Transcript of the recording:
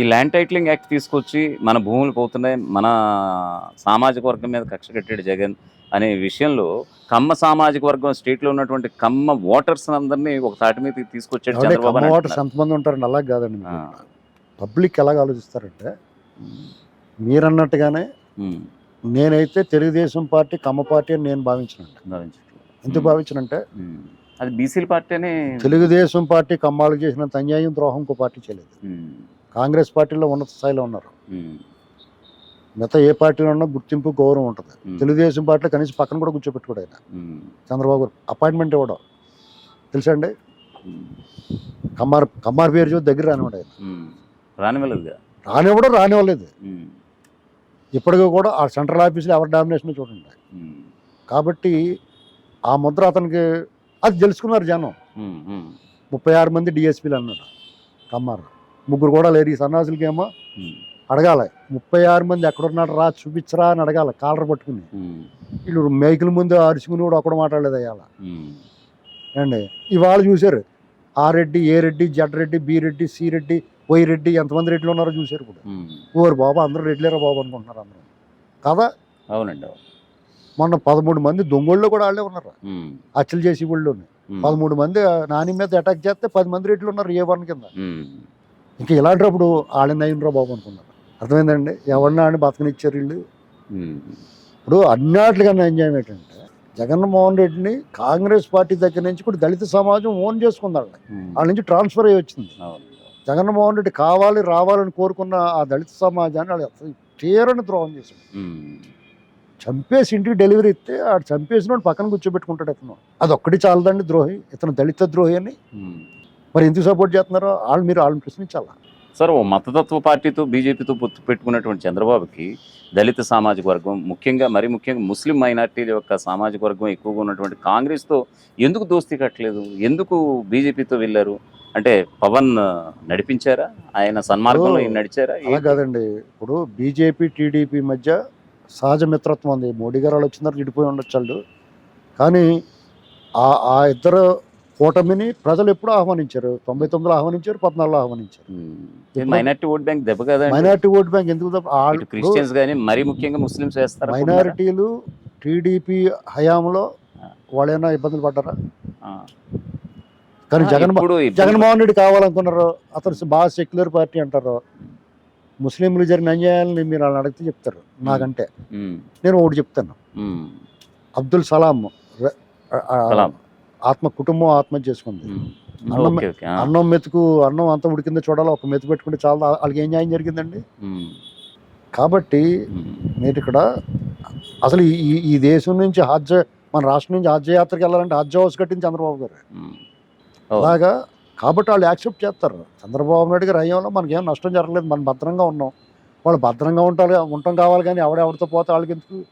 ఈ land titling act తీసుకొచ్చి మన భూములు పోతున్నాయి మన సామాజిక వర్గం మీద కక్ష కట్టాడు జగన్ అనే విషయంలో కమ్మ సామాజిక వర్గం స్టేట్లో ఉన్నటువంటి కమ్మ ఓటర్స్ అందరినీ ఒక తాటి మీద తీసుకొచ్చాడు చంద్రబాబు ఓటర్స్. ఎంతమంది ఉంటారండి అలాగే కాదండి. పబ్లిక్ ఎలాగ ఆలోచిస్తారంటే మీరన్నట్టుగానే నేనైతే తెలుగుదేశం పార్టీ కమ్మ పార్టీ అని నేను భావించట్లేదు. ఎందుకు భావించనంటే. అది బీసీల పార్టీ అని తెలుగుదేశం పార్టీ కమ్మాలకు చేసినంత అన్యాయం ద్రోహం ఇంకో పార్టీ చేయలేదు కాంగ్రెస్ పార్టీలో ఉన్నత స్థాయిలో ఉన్నారు. మిగతా ఏ పార్టీలో ఉన్నా గుర్తింపు గౌరవం ఉంటుంది. తెలుగుదేశం పార్టీలో కనీసం పక్కన కూడా కూర్చోబెట్టుకోడు ఆయన. చంద్రబాబు గారు అపాయింట్మెంట్ ఇవ్వడం. తెలుసా అండి? కమ్మార్ కమ్మార్ పేరు చూసి దగ్గర రానివాడు ఆయన. ఉమ్. రానివ్వలేదుగా రానివ్వడం రానివ్వలేదు. ఇప్పటికీ కూడా ఆ సెంట్రల్ ఆఫీస్లో ఎవరి డామినేషన్ చూడండి. కాబట్టి ఆ ముద్ర అతనికి అది తెలుసుకున్నారు జనం. ముప్పై ఆరు మంది డిఎస్పీలు అన్నాడు. కమ్మారు ముగ్గురు కూడా లేరు ఈ సన్నాసులకేమో అడగాలి ముప్పై ఆరు మంది ఎక్కడున్నాడు రా చూపించరా అని అడగాలి కాలర్ పట్టుకుని. వీళ్ళు మైకుల ముందు అరుచుకుని కూడా ఒకడు మాట్లాడలేదు అయ్యాల. అండి ఇవాళ చూశారు. ఆ Reddy A Reddy Z Reddy B Reddy C Reddy Y Reddy ఎంతమంది రెడ్లు ఉన్నారో చూశారు ఉమ్. ఓరు బాబా అందరూ రెడ్లేరా బాబు అనుకుంటున్నారు అందరూ. కదా? అవునండి అవును. మొన్న పదమూడు మంది దొంగళ్ళు కూడా వాళ్ళే ఉన్నారు? హత్యలు చేసి వాళ్ళు పదమూడు మంది నాని మీద అటాక్ చేస్తే పది మంది రెడ్లు ఉన్నారు ఏ వన్ కింద. ఇంకా ఇలాంటప్పుడు వాళ్ళని అయ్యిండ్రా బాబు అనుకున్నారు అర్థమైందండి? ఎవరిని ఆడిని బతకనిచ్చారు వీళ్ళు? ఇప్పుడు అన్నిటికన్నా ఎంజాయ్ ఏంటంటే జగన్మోహన్ రెడ్డిని కాంగ్రెస్ పార్టీ దగ్గర నుంచి కూడా దళిత సమాజం ఓన్ చేసుకుంది వాళ్ళ నుంచి ట్రాన్స్ఫర్ అయ్యి వచ్చింది. జగన్మోహన్ రెడ్డి కావాలి రావాలని కోరుకున్న ఆ దళిత సమాజాన్ని వాళ్ళు తీరని ద్రోహం చేశాడు. చంపేసి ఇంటికి డెలివరీ ఇస్తే ఆడు చంపేసిన పక్కన కూర్చోబెట్టుకుంటాడు ఇతను. అది ఒక్కటి చాలదండి ద్రోహి. ఇతను దళిత ద్రోహి అని. మరి ఎందుకు సపోర్ట్ చేస్తున్నారో వాళ్ళు మీరు వాళ్ళని ప్రశ్నించాలా? సార్ ఓ మతతత్వ పార్టీతో బీజేపీతో పొత్తు పెట్టుకున్నటువంటి చంద్రబాబుకి దళిత సామాజిక వర్గం ముఖ్యంగా మరి ముఖ్యంగా ముస్లిం మైనార్టీల యొక్క సామాజిక వర్గం ఎక్కువగా ఉన్నటువంటి కాంగ్రెస్తో ఎందుకు దోస్తీ కట్టలేదు? ఎందుకు బీజేపీతో వెళ్ళారు? అంటే పవన్ నడిపించారా? ఆయన సన్మార్గంలో ఈయన నడిచారా? అలా కాదండి. ఇప్పుడు బీజేపీ టీడీపీ మధ్య సహజ మిత్రత్వం ఉంది. మోడీ గారు వాళ్ళు వచ్చిన తర్వాత విడిపోయి ఉండొచ్చు వాళ్ళు. కానీ ఆ ఆ ఇద్దరు కూటమిని ప్రజలు ఎప్పుడు ఆహ్వానించారు. తొంభై తొమ్మిదిలో ఆహ్వానించారు పద్నాలుగులో ఆహ్వానించారు. మైనార్టీ ఓట్ బ్యాంక్ దెబ్బ కదా మైనారిటీ ఓట్ బ్యాంక్ ఎందుకు క్రిస్టియన్స్ కానీ మరీ ముఖ్యంగా ముస్లిమ్స్ వేస్తారు మైనారిటీలు టీడీపీ హయాంలో వాళ్ళైనా ఇబ్బందులు పడ్డారా? కానీ జగన్ జగన్మోహన్ రెడ్డి కావాలనుకున్నారు. అతను బాగా సెక్యులర్ పార్టీ అంటారు. ముస్లింలు జరిగిన అన్యాయాలని మీరు వాళ్ళని అడిగితే చెప్తారు. నాకంటే. నేను ఒకటి చెప్తాను. అబ్దుల్ సలాం. ఆత్మ కుటుంబం ఆత్మహత్య చేసుకుంది. అన్నం- అన్నం మెతుకు అన్నం అంతా ఉడికిందో చూడాలి ఒక మెతుకు పెట్టుకుంటే చాలా వాళ్ళకి ఏం న్యాయం జరిగిందండి? కాబట్టి మీరు ఇక్కడ అసలు ఈ- ఈ దేశం నుంచి హజ్ మన రాష్ట్రం నుంచి హజ్ యాత్రకి వెళ్ళాలంటే హజ్ హౌస్ కట్టింది చంద్రబాబు గారు. అలాగా కాబట్టి వాళ్ళు యాక్సెప్ట్ చేస్తారు. చంద్రబాబు నాయుడు గారు అయ్యంలో మనకేం నష్టం జరగలేదు మనం భద్రంగా ఉన్నాం. వాళ్ళు భద్రంగా ఉంటారు ఉంటాం కావాలి కానీ ఎవడెవరితో పోతే వాళ్ళకి ఎందుకు?